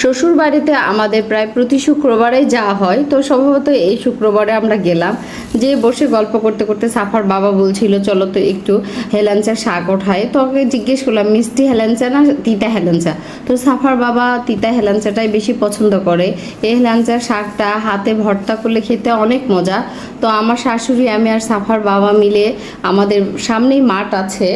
শ্বশুর বাড়িতে আমাদের প্রায় প্রতি শুক্রবারে যাওয়া হয়। তো সম্ভবত এই শুক্রবারে আমরা গেলাম। যে বসে গল্প করতে করতে সাফার বাবা বলছিল, চলো তো একটু হেলাঞ্চা শাক ওঠায় তো ওকে জিজ্ঞেস করলাম, মিষ্টি হেলাঞ্চা না তিতা হেলাঞ্চা তো সাফার বাবা তিতা হেলাঞ্চাটাই বেশি পছন্দ করে। এই হেলাঞ্চার শাকটা হাতে ভর্তা করলে খেতে অনেক মজা। তো আমার শাশুড়ি, আমি আর সাফার বাবা মিলে আমাদের সামনেই মাঠ আছে।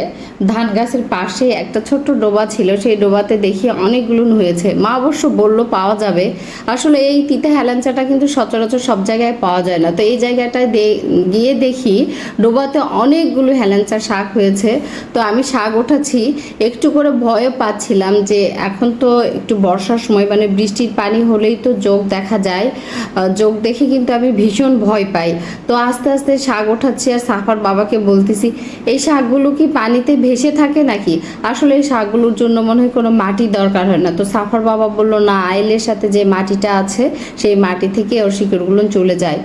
ধান গাছের পাশে একটা ছোট্ট ডোবা ছিল। সেই ডোবাতে দেখি অনেকগুলো হয়েছে। মা অবশ্য বলল পাওয়া যাবে। আসলে এই তিতা হেলাঞ্চাটা কিন্তু সচরাচর সব জায়গায় পাওয়া যায় না। তো এই জায়গাটায় গিয়ে দেখি ডোবাতে অনেকগুলো হেলাঞ্চা শাক হয়েছে। তো আমি শাক ওঠাচ্ছি। একটু করে ভয়ও পাচ্ছিলাম যে এখন তো একটু বর্ষার সময় মানে বৃষ্টির পানি হলেই তো যোগ দেখা যায়। যোগ দেখে কিন্তু আমি ভীষণ ভয় পাই। তো আস্তে আস্তে শাক ওঠাচ্ছি আর সাফার বাবাকে বলতেছি, এই শাকগুলো কি পানিতে ভেসে থাকে নাকি? আসলে এই শাকগুলোর জন্য মনে হয় কোনো মাটি দরকার হয় না। তো সাফার বাবা বলল না, আইলের সাথে যে মাটিটা আছে, সেই মাটি থেকে ওর শিকড়গুলো চলে যায়।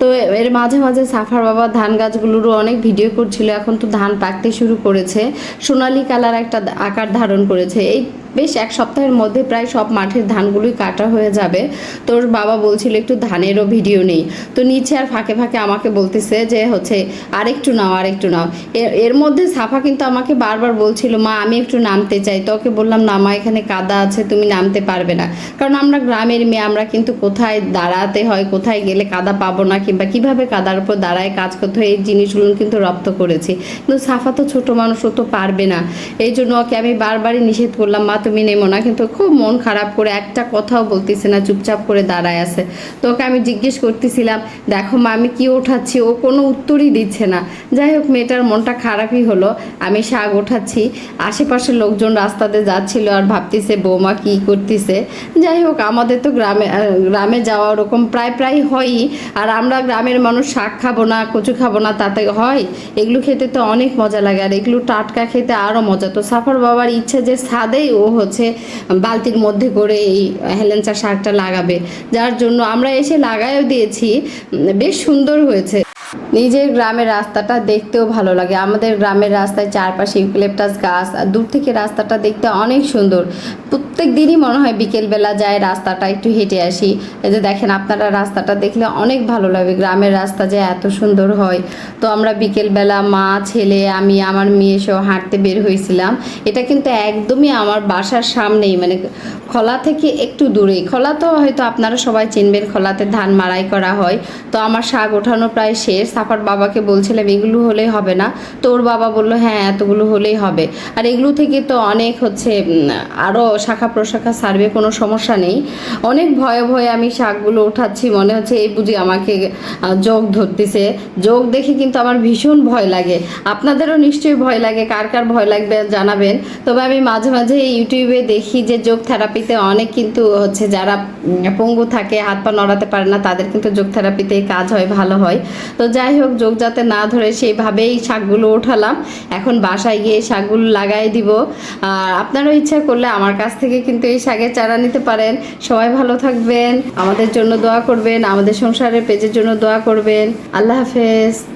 তো এর মাঝে মাঝে সাফার বাবা ধান গাছগুলোরও অনেক ভিডিও করছিল, এখন তো ধান পাকতে শুরু করেছে। সোনালি কালার একটা আকার ধারণ করেছে। এই বেশ এক সপ্তাহের মধ্যে প্রায় সব মাঠের ধানগুলোই কাটা হয়ে যাবে। তোর বাবা বলছিল একটু ধানেরও ভিডিও নেই। তো নিচে আর ফাঁকে ফাঁকে আমাকে বলতেছে যে হচ্ছে আরেকটু নাও আরেকটু নাও। এর মধ্যে সাফা কিন্তু আমাকে বারবার বলছিল, মা, আমি একটু নামতে চাই। তো ওকে বললাম, না, মা, এখানে কাদা আছে, তুমি নামতে পারবে না। কারণ আমরা গ্রামের মেয়ে, আমরা কিন্তু কোথায় দাঁড়াতে হয়, কোথায় গেলে কাদা পাবো না, কিংবা কীভাবে কাদার উপর দাঁড়ায় কাজ করতে হয়, এই জিনিসগুলো কিন্তু রপ্ত করেছি। কিন্তু সাফা তো ছোট মানুষ, ও তো পারবে না। এই জন্য ওকে আমি বারবারই নিষেধ করলাম, মা তুমি নেমো না, কিন্তু খুব মন খারাপ করে একটা কথাও বলতেছে না, চুপচাপ করে দাঁড়ায় আছে। তো ওকে আমি জিজ্ঞেস করতেছিলাম, দেখো মা, আমি কি ওঠাচ্ছি? ও কোনো উত্তরই দিচ্ছে না। যাই হোক, মেয়েটার মনটা খারাপই হলো। আমি শাক ওঠাচ্ছি। আশেপাশের লোকজন রাস্তাতে যাচ্ছিল আর ভাবতেছে, বৌমা কি করতেছে? যাই হোক, আমাদের তো গ্রামে গ্রামে যাওয়া ওরকম প্রায় প্রায় হয়ই। আর আমরা গ্রামের মানুষ শাক খাব না, কচু খাব না, তাতে হয়। এগুলো খেতে তো অনেক মজা লাগে, আর এগুলো টাটকা খেতে আরও মজা। তো সাফার বাবার ইচ্ছে যে ছাদেই ও হচ্ছে বালতির মধ্যে করে এই হেলেঞ্চা শাকটা লাগাবে। যার জন্য আমরা এসে লাগাইও দিয়েছি। বেশ সুন্দর হয়েছে। নিজের গ্রামের রাস্তাটা দেখতেও ভালো লাগে। আমাদের গ্রামের রাস্তায় চারপাশে ইউক্লিপটাস গাছ, আর দূর থেকে রাস্তাটা দেখতে অনেক সুন্দর। প্রত্যেক দিনই মনে হয় বিকেলবেলা যায় রাস্তাটা একটু হেঁটে আসি। এই যে দেখেন, আপনারা রাস্তাটা দেখলে অনেক ভালো লাগে। গ্রামের রাস্তা যে এত সুন্দর হয়। তো আমরা বিকেলবেলা মা, ছেলে, আমি, আমার মেয়ে সহ হাঁটতে বের হয়েছিলাম। এটা কিন্তু একদমই আমার বাসার সামনেই মানে খলা থেকে একটু দূরেই। খলা তো হয়তো আপনারা সবাই চিনবেন, খলাতে ধান মাড়াই করা হয়। তো আমার শাক ওঠানো প্রায় শেষ। সাফার বাবাকে বলছিলাম, এগুলো হলেই হবে না। তোর বাবা বলল হ্যাঁ এতগুলো হলেই হবে। আর এগুলো থেকে তো অনেক হচ্ছে আরও শাখা প্রশাখা সার্ভে কোনো সমস্যা নেই। অনেক ভয়ে ভয়ে আমি শাকগুলো উঠাচ্ছি মনে হচ্ছে এই বুঝি আমাকে যোগ ধরতেছে। যোগ দেখে কিন্তু আমার ভীষণ ভয় লাগে। আপনাদেরও নিশ্চয়ই ভয় লাগে, কার কার ভয় লাগবে জানাবেন। তবে আমি মাঝে মাঝে ইউটিউবে দেখি যে যোগ থেরাপিতে অনেক কিন্তু হচ্ছে যারা পঙ্গু থাকে, হাত পা নড়াতে পারে না, তাদের কিন্তু যোগ থেরাপিতে কাজ হয়, ভালো হয়। তো যাই হোক, যোগ যাতে না ধরে সেইভাবেই শাকগুলো ওঠালাম। এখন বাসায় গিয়ে শাকগুলো লাগাই দিব। আর আপনারও ইচ্ছা করলে আমার কাছ থেকে কিন্তু এই শাকের চারা নিতে পারেন। সবাই ভালো থাকবেন, আমাদের জন্য দোয়া করবেন, আমাদের সংসারের পেজের জন্য দোয়া করবেন। আল্লাহ হাফেজ।